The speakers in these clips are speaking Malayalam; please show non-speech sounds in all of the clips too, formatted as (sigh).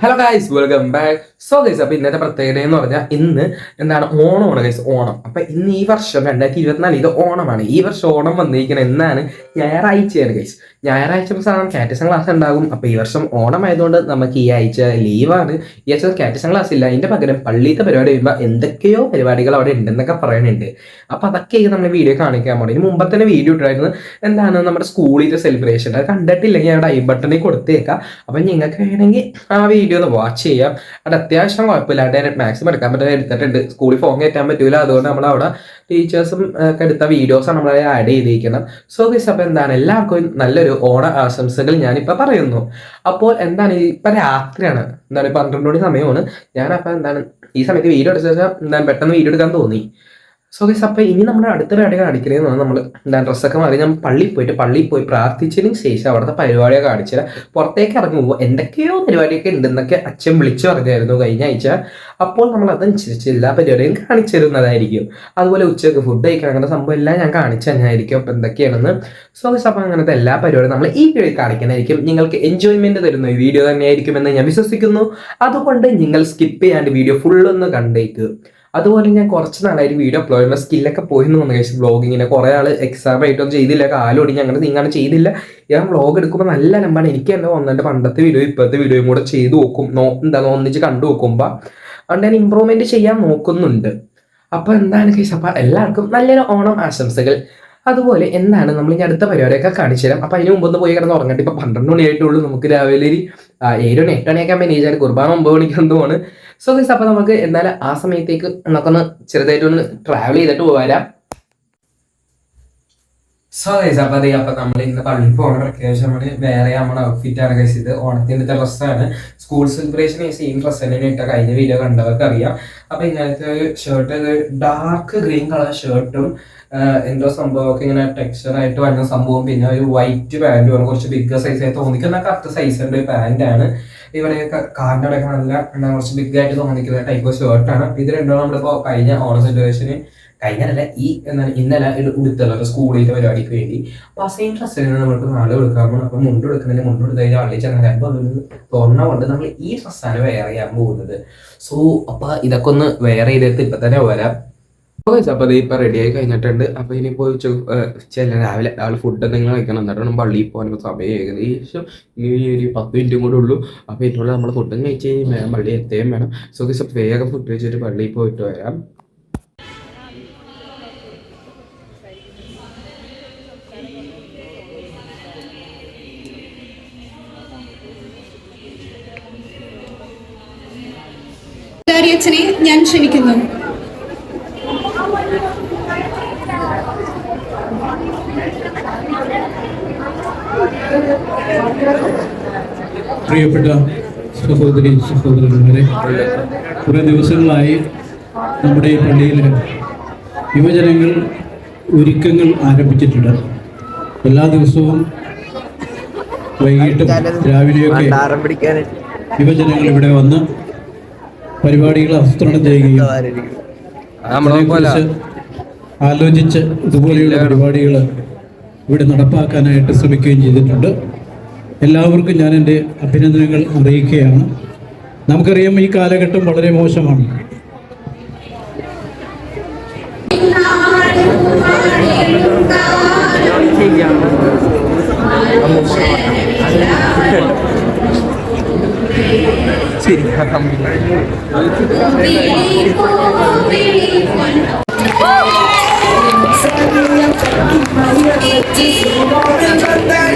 Hello guys welcome back so guys അപ്പൊ ഇന്നത്തെ പ്രത്യേകത എന്ന് പറഞ്ഞാൽ ഇന്ന് എന്താണ് ഓണമാണ് ഗൈസ് ഓണം. അപ്പൊ ഇന്ന് ഈ വർഷം രണ്ടായിരത്തി ഇരുപത്തിനാല് ഇത് ഓണമാണ്. ഈ വർഷം ഓണം വന്നിരിക്കുന്നത് എന്നാണ് ഞായറാഴ്ചയാണ് ഗൈസ് ഞായറാഴ്ച സാധാരണ കാറ്റസം ക്ലാസ് ഉണ്ടാകും. അപ്പൊ ഈ വർഷം ഓണം ആയതുകൊണ്ട് നമുക്ക് ഈ ആഴ്ച ലീവാണ് ഈ ആഴ്ച കാറ്റസം ക്ലാസ് ഇല്ല. അതിന്റെ പകരം പള്ളിയിലത്തെ പരിപാടി വരുമ്പോൾ എന്തൊക്കെയോ പരിപാടികൾ അവിടെ ഉണ്ടെന്നൊക്കെ പറയുന്നുണ്ട്. അപ്പൊ അതൊക്കെ നമ്മൾ വീഡിയോ കാണിക്കാൻ പോകണം ഇനി മുമ്പത്തെ തന്നെ വീഡിയോ ഇട്ടായിരുന്നു എന്താണ് നമ്മുടെ സ്കൂളിലെ സെലിബ്രേഷൻ അത് കണ്ടിട്ടില്ലെങ്കിൽ അവിടെ ഐ ബട്ടണിൽ കൊടുത്തേക്കാം. അപ്പൊ നിങ്ങൾക്ക് വേണമെങ്കിൽ ആ വീഡിയോ ഒന്ന് വാച്ച് ചെയ്യാം. അത് അത്യാവശ്യം കുഴപ്പമില്ലാണ്ട് മാക്സിമം എടുക്കാൻ പറ്റുന്ന എടുത്തിട്ടുണ്ട്. സ്കൂളിൽ ഫോൺ കയറ്റാൻ പറ്റൂല. അതുകൊണ്ട് നമ്മൾ അവിടെ ടീച്ചേഴ്സും എടുത്ത വീഡിയോസാണ് നമ്മൾ ആഡ് ചെയ്തിരിക്കുന്നത് സോ ഗൈസ് അപ്പോൾ എന്താണ്? എല്ലാവർക്കും നല്ലൊരു ഓണ ആശംസകൾ ഞാനിപ്പോൾ പറയുന്നു. അപ്പോൾ എന്താണ്? ഇപ്പം രാത്രിയാണ്. എന്താണ്? പന്ത്രണ്ട് മണി സമയമാണ്. ഞാനപ്പോൾ എന്താണ്? ഈ സമയത്ത് വീഡിയോ എടുത്ത എന്താണ്? പെട്ടെന്ന് വീഡിയോ എടുക്കാൻ തോന്നി. സോ ഗൈസ് അപ്പോൾ ഇനി നമ്മുടെ അടുത്ത പരിപാടികൾ അടിക്കണമെന്ന് പറഞ്ഞാൽ നമ്മൾ എന്താണ് ഡ്രസ്സൊക്കെ മാറി ഞാൻ പള്ളിയിൽ പോയിട്ട് പള്ളിയിൽ പോയി പ്രാർത്ഥിച്ചതിന് ശേഷം അവിടുത്തെ പരിപാടിയൊക്കെ കാണിച്ചില്ല പുറത്തേക്ക് ഇറങ്ങുമ്പോൾ എന്തൊക്കെയോ പരിപാടിയൊക്കെ ഉണ്ടെന്നൊക്കെ അച്ഛൻ വിളിച്ചു പറഞ്ഞായിരുന്നു കഴിഞ്ഞ ആഴ്ച. അപ്പോൾ നമ്മൾ അതനുസരിച്ച് എല്ലാ പരിപാടിയും കാണിച്ചു തരുന്നതായിരിക്കും. അതുപോലെ ഉച്ചയ്ക്ക് ഫുഡ് കഴിക്കാൻ അങ്ങനെ സംഭവം എല്ലാം ഞാൻ കാണിച്ചു തന്നെയായിരിക്കും അപ്പോൾ എന്തൊക്കെയാണെന്ന്. സോ ഗൈസ് അപ്പോൾ അങ്ങനത്തെ എല്ലാ പരിപാടിയും നമ്മൾ ഈ വീഡിയോയിൽ കാണിക്കാനായിരിക്കും നിങ്ങൾക്ക് എൻജോയ്മെന്റ് തരുന്ന ഈ വീഡിയോ തന്നെയായിരിക്കുമെന്ന് ഞാൻ വിശ്വസിക്കുന്നു. അതുകൊണ്ട് നിങ്ങൾ സ്കിപ്പ് ചെയ്യാണ്ട് വീഡിയോ ഫുള്ളൊന്ന് കണ്ടേക്ക്. അതുപോലെ ഞാൻ കുറച്ച് നാളായിട്ട് വീഡിയോ അപ്ലോഡ് ചെയ്യുമ്പോൾ സ്കില്ലൊക്കെ എന്ന് വന്നു കഴിച്ചു ബ്ലോഗിങ്ങിനെ കുറേ ആൾ എക്സാം ആയിട്ടൊന്നും ചെയ്തില്ല കാലോടി അങ്ങനെ നിങ്ങൾ ചെയ്തില്ല. ഞാൻ വ്ളോഗ് എടുക്കുമ്പോൾ നല്ല നമ്പാണ് എനിക്ക് തന്നെ വന്നിട്ട് പണ്ടത്തെ വീഡിയോ ഇപ്പോഴത്തെ വീഡിയോയും കൂടെ ചെയ്തു നോക്കും. നോ എന്താ ഒന്നിച്ച് കണ്ടു നോക്കുമ്പോൾ അതുകൊണ്ട് ഞാൻ ഇമ്പ്രൂവ്മെന്റ് ചെയ്യാൻ നോക്കുന്നുണ്ട്. അപ്പോൾ എന്താണ് കേസ് അപ്പോൾ എല്ലാവർക്കും നല്ലൊരു ഓണം ആശംസകൾ. അതുപോലെ എന്താണ് നമ്മൾ ഇനി അടുത്ത പരിപാടിയൊക്കെ കാണിച്ചു തരാം. അപ്പൊ അതിന് മുമ്പ് ഒന്ന് പോയി കിടന്ന് ഉറങ്ങട്ടെ. ഇപ്പൊ പന്ത്രണ്ട് മണിയായിട്ടുള്ളൂ നമുക്ക് രാവിലെ ഏഴ് മണി എട്ട് മണിയൊക്കെ ആകുമ്പോൾ എണീച്ചാൽ കുർബാന ഒമ്പത് മണിക്ക് എന്തുമാണ് സോ ഗൈസ് അപ്പൊ നമുക്ക് എന്തായാലും ആ സമയത്തേക്ക് നമുക്കൊന്ന് ചെറുതായിട്ടൊന്ന് ട്രാവൽ ചെയ്തിട്ട് പോരാം സോ ഗൈസ് അപ്പൊ അതെ അപ്പോൾ നമ്മൾ ഇന്ന് പള്ളിയിൽ പോകണ പ്രത്യേകിച്ച് നമ്മൾ വേറെ നമ്മുടെ ഔട്ട്ഫിറ്റ് ആണ് ഗൈസ് ഇത് ഓണത്തിന്റെ ഡ്രസ്സാണ്. സ്കൂൾ സെലിബ്രേഷൻ ഈ സെയിം ഡ്രസ്സ് തന്നെ ഇട്ട കഴിഞ്ഞ വീഡിയോ കണ്ടവർക്ക് അറിയാം. അപ്പോൾ ഇങ്ങനത്തെ ഒരു ഷർട്ട് ഡാർക്ക് ഗ്രീൻ കളർ ഷർട്ടും എന്തോ സംഭവമൊക്കെ ഇങ്ങനെ ടെക്സ്ചർ ആയിട്ട് വരുന്ന സംഭവം. പിന്നെ ഒരു വൈറ്റ് പാന്റും കുറച്ച് ബിഗ് സൈസ് ആയി തോന്നിക്കുന്ന കറക്റ്റ് സൈസിന്റെ ഒരു പാന്റാണ് ഇവിടെ അടക്കം നല്ല കുറച്ച് ബിഗ് ആയിട്ട് തോന്നിക്കുന്ന ടൈപ്പ് ഷർട്ടാണ് ഇത് രണ്ടോ നമ്മളിപ്പോ കഴിഞ്ഞ ഓണ സെലിബ്രേഷന് കഴിഞ്ഞല്ല ഈ എന്താണ് ഇന്നലെ ഉടുത്തല്ലോ ഒരു സ്കൂളിലത്തെ പരിപാടിക്ക് വേണ്ടി. അപ്പൊ ആ സെയിം ഡ്രസ്സിൽ നമ്മൾക്ക് നാളെ കൊടുക്കാൻ അപ്പൊ മുണ്ട് കൊടുക്കുന്നതിന് മുണ്ട് എടുത്ത് കഴിഞ്ഞാൽ അള്ളിച്ച് ചെന്നാൽ അപ്പൊ അതൊരു തോന്നണ കൊണ്ട് നമ്മൾ ഈ ഡ്രസ്സാണ് വെയർ ചെയ്യാൻ പോകുന്നത്. സോ അപ്പൊ ഇതൊക്കെ ഒന്ന് വെയർ ചെയ്തിട്ട് ഇപ്പൊ തന്നെ വരാം. അപ്പൊ അത് ഇപ്പൊ റെഡി ആയി കഴിഞ്ഞിട്ടുണ്ട്. അപ്പൊ ഇനി പോയി ചില രാവിലെ രാവിലെ ഫുഡ് എന്തെങ്കിലും കഴിക്കണം. എന്നിട്ട് വേണം പള്ളിയിൽ പോകാൻ സമയം ഏകദേശം ഇനി ഒരു പത്ത് മിനിറ്റും കൂടെ ഉള്ളൂ. അപ്പൊ ഇതിനുള്ള നമ്മൾ ഫുഡും കഴിച്ച് കഴിഞ്ഞാൽ പള്ളി എത്തുകയും വേണം. സോ ഗൈസ് വേഗം ഫുഡ് കഴിച്ചിട്ട് പള്ളിയിൽ പോയിട്ട് വരാം. ഞാൻ ക്ഷണിക്കുന്നു. പ്രിയപ്പെട്ട സഹോദരി സഹോദരന്മാരെ കുറേ ദിവസങ്ങളായി നമ്മുടെ ഈ പള്ളിയിൽ യുവജനങ്ങൾ ഒരുക്കങ്ങൾ ആരംഭിച്ചിട്ടുണ്ട്. എല്ലാ ദിവസവും വൈകിട്ടും രാവിലെയൊക്കെ യുവജനങ്ങൾ ഇവിടെ വന്ന് പരിപാടികൾ ആസൂത്രണം ചെയ്യുകയും അതിനെക്കുറിച്ച് ആലോചിച്ച് ഇതുപോലെയുള്ള പരിപാടികൾ ഇവിടെ നടപ്പാക്കാനായിട്ട് ശ്രമിക്കുകയും ചെയ്തിട്ടുണ്ട് എല്ലാവർക്കും ഞാൻ എന്റെ അഭിനന്ദനങ്ങൾ അറിയിക്കുകയാണ് നമുക്കറിയാം ഈ കാലഘട്ടം വളരെ മോശമാണ് അതുകൊണ്ട് എല്ലാവരും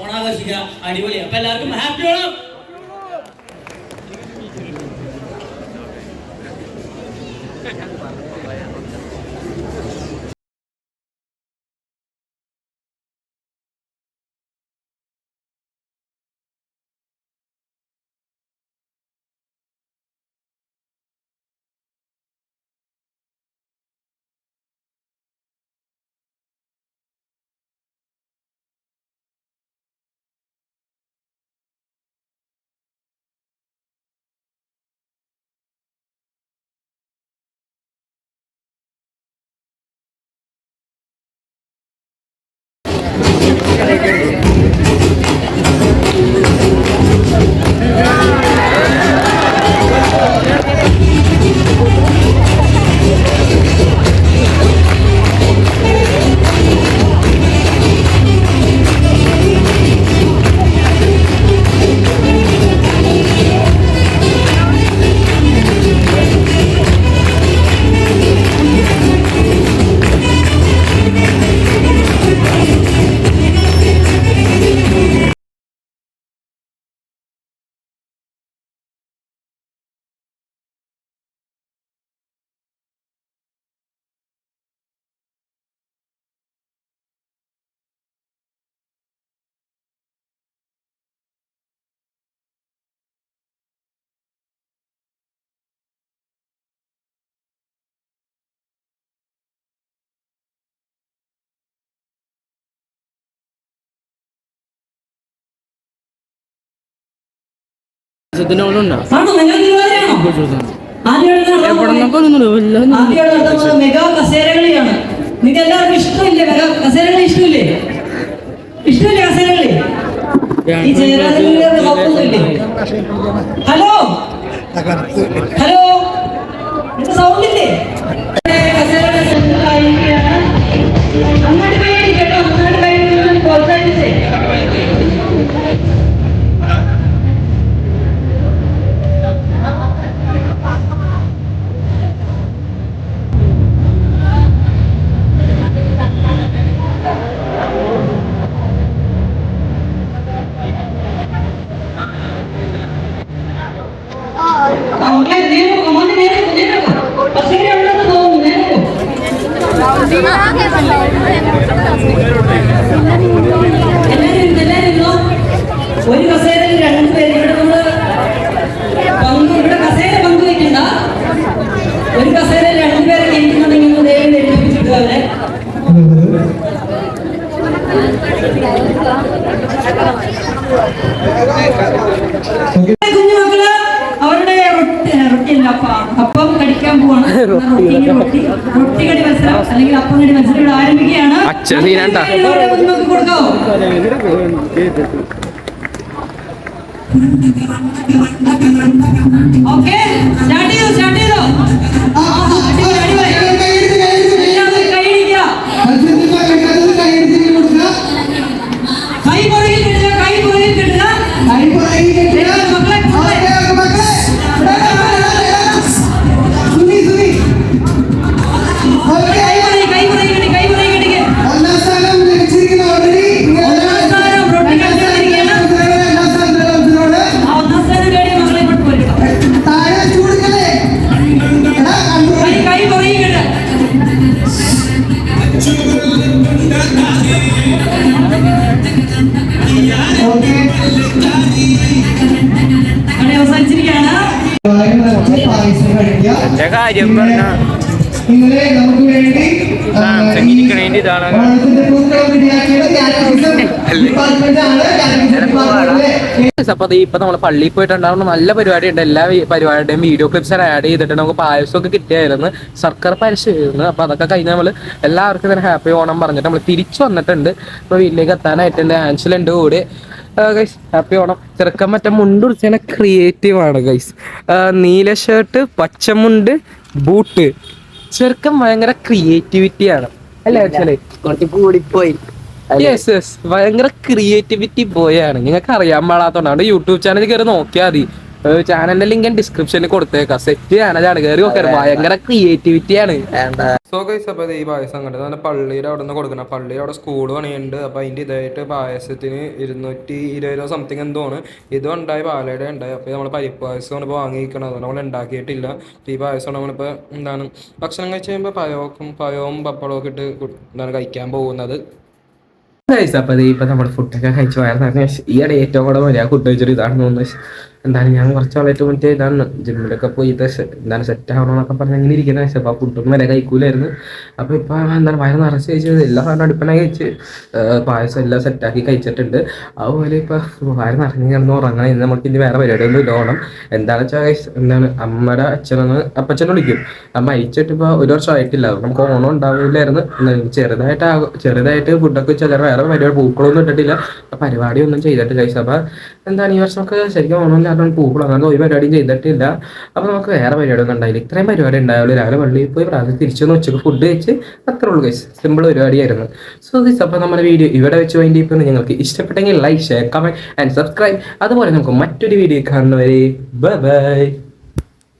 ഓണാഘോഷിക്കുക. അടിപൊളി. അപ്പൊ എല്ലാവർക്കും ഹാപ്പി ഓണം. ആണോ നിങ്ങൾ നടത്തുന്നത് മെഗാ കസേരകളിയാണ്. നിങ്ങൾക്ക് എല്ലാവർക്കും ഇഷ്ടമില്ലേ മെഗാ കസേരകളി ഇഷ്ടമില്ലേ? ഇഷ്ടമില്ലേ കസേരകളി? ഈ നോക്കുന്നില്ലേ ഹലോ? ഹലോ? ഇത് ഒരു കസേരയിൽ രണ്ട് പേര് ഇവിടെ നമ്മൾ പങ്ക് ഇവിടെ കസേര പങ്കുവെക്കണ്ട ഒരു കസേരയിൽ രണ്ടുപേരൊക്കെ ഇരിക്കുന്നുണ്ടെങ്കിൽ ഒന്ന് ദയവ് എഴുതിപ്പിച്ചിട്ട് അവരെ കുഞ്ഞുമക്കൾ അവരുടെ റൊട്ടി റൊട്ടിയല്ല അപ്പം അപ്പം കടിക്കാൻ പോവാണ് റൊട്ടി റൊട്ടി റൊട്ടി കടി മത്സരം അല്ലെങ്കിൽ അപ്പം കടി മത്സരം ഇവിടെ ആരംഭിക്കുകയാണ് അച്ഛൻ ഓക്കെ. കാര്യം ഇതാണ്. (laughs) അപ്പൊ ഇപ്പൊ നമ്മൾ പള്ളിയിൽ പോയിട്ടുണ്ടാവുന്ന നല്ല പരിപാടി ഉണ്ട് എല്ലാ പരിപാടിയുടെയും വീഡിയോ ക്ലിപ്സ് ആഡ് ചെയ്തിട്ട് നമുക്ക് പായസം ഒക്കെ കിട്ടിയായിരുന്നു. സർക്കാർ പരിശീലനം അപ്പൊ അതൊക്കെ കഴിഞ്ഞ് നമ്മൾ എല്ലാവർക്കും തന്നെ ഹാപ്പി ഓണം പറഞ്ഞിട്ട് നമ്മൾ തിരിച്ചു വന്നിട്ടുണ്ട്. ഇപ്പൊ വീട്ടിലേക്ക് എത്താനായിട്ടുണ്ട്. ആൻസിലുണ്ട് കൂടെ. ഗൈസ് ഹാപ്പി ഓണം ചെറുക്കൻ മറ്റേ മുണ്ട് ഉടിച്ചാൽ ക്രിയേറ്റീവ് ആണ് ഗൈസ് നീല ഷർട്ട് പച്ചമുണ്ട് ബൂട്ട് ചെറുക്കൻ ഭയങ്കര ക്രിയേറ്റിവിറ്റി ആണ്. അല്ലേ ആക്ച്വലി കുറച്ച് കൂടിപ്പോയി. യെസ് യെസ് ഭയങ്കര ക്രിയേറ്റിവിറ്റി ബോയ് ആണ്. നിങ്ങൾക്ക് അറിയാൻ പാടാത്തോണ്ടാണ് യൂട്യൂബ് ചാനൽ കയറി നോക്കിയാൽ മതി. ചാനലിന്റെ ലിങ്ക് ഞാൻ ഡിസ്ക്രിപ്ഷനിൽ കൊടുത്തേക്കാം. സെറ്റ് ചാനലാണ് കയറി നോക്കാൻ ഭയങ്കര ക്രിയേറ്റിവിറ്റി ആണ്. സോ കൈസ് അപ്പോൾ ഈ പായസം കണ്ടത് നല്ല പള്ളിയുടെ അവിടെ നിന്ന് കൊടുക്കണം. പള്ളിയുടെ അവിടെ സ്കൂൾ പണിയുണ്ട്. അപ്പോൾ അതിന്റെ ഇതായിട്ട് പായസത്തിന് ഇരുന്നൂറ്റി ഇരുപത് രൂപ സംതിങ് എന്തോ ആണ്. ഇതും ഉണ്ടായി പാലയുടെ ഉണ്ടായി. അപ്പോൾ നമ്മൾ പരിപ്പ് പായസമാണ് ഇപ്പോൾ വാങ്ങിയിരിക്കണം അതുകൊണ്ട് നമ്മൾ ഉണ്ടാക്കിയിട്ടില്ല. ഈ പായസമാണ് നമ്മളിപ്പോൾ എന്താണ് ഭക്ഷണം കഴിച്ച് കഴിയുമ്പോൾ പഴവും പഴവും പപ്പടവും ഒക്കെ ഇട്ട് എന്താണ് കഴിക്കാൻ പോകുന്നത്. അപ്പോൾ ഇപ്പം നമ്മൾ ഫുഡൊക്കെ കഴിച്ച് വയറ് ഈ ഇടയിൽ ഏറ്റവും കൂടെ മര്യാദ ഫുഡ് കഴിച്ചൊരു ഇതാണ് തോന്നുന്നത് എന്താണ് ഞാൻ കുറച്ച് നാളായിട്ട് മറ്റേ ഇതാണ് ജിമ്മിലൊക്കെ പോയി എന്താണ് സെറ്റ് ആവണമെന്നൊക്കെ പറഞ്ഞ് ഇങ്ങനെ ഇരിക്കുന്ന പക്ഷേ അപ്പോൾ ഫുഡൊന്നും വരെ കഴിക്കൂലായിരുന്നു. അപ്പോൾ ഇപ്പോൾ എന്താണ് വയറ് നിറച്ച് കഴിച്ചത് എല്ലാ സാധനം അടുപ്പനായി കഴിച്ച് പായസം എല്ലാം സെറ്റാക്കി കഴിച്ചിട്ടുണ്ട്. അതുപോലെ ഇപ്പോൾ വയറ് നിറഞ്ഞ് കിടന്ന് ഉറങ്ങണം. ഇന്ന് നമുക്ക് ഇനി വേറെ പരിപാടിയൊന്നും ഓണം എന്താണെന്ന് വെച്ചാൽ എന്താണ് അമ്മയുടെ അച്ഛനെന്ന് അപ്പച്ചനെ വിളിക്കും. അമ്മ അയച്ചിട്ട് ഇപ്പോൾ ഒരു വർഷം ആയിട്ടില്ല അതുകൊണ്ട് നമുക്ക് ഓണം ഉണ്ടാവില്ലായിരുന്നു ചെറുതായിട്ട് ചെറുതായിട്ട് ഫുഡൊക്കെ വെച്ചാൽ വേറെ പരിപാടി പൂക്കളൊന്നും ഇട്ടിട്ടില്ല. പരിപാടിയൊന്നും ചെയ്തിട്ടില്ല. അപ്പോൾ എന്താണ് ഈ വർഷമൊക്കെ ശരിക്കും ഓണം ഇല്ലാത്തതുകൊണ്ട് പൂക്കളും അങ്ങനെ ഒരു പരിപാടിയും ചെയ്തിട്ടില്ല. അപ്പോൾ നമുക്ക് വേറെ പരിപാടിയൊന്നും ഉണ്ടായില്ല. ഇത്രയും പരിപാടി ഉണ്ടായുള്ളൂ. രാവിലെ പള്ളിയിൽ പോയി പ്രാർത്ഥന തിരിച്ചു വന്ന് ഉച്ചയ്ക്ക് ഫുഡ് കഴിച്ച് അത്രേ ഉള്ളൂ കഴിച്ച് സിമ്പിൾ പരിപാടിയായിരുന്നു. സോ ദിസ് അപ്പോൾ നമ്മുടെ വീഡിയോ ഇവിടെ വെച്ച് വേണ്ടി നിങ്ങൾക്ക് ഇഷ്ടപ്പെട്ടെങ്കിൽ like share comment and subscribe അതുപോലെ നമുക്ക് മറ്റൊരു വീഡിയോ കാണുന്നവരെ ബൈ ബൈ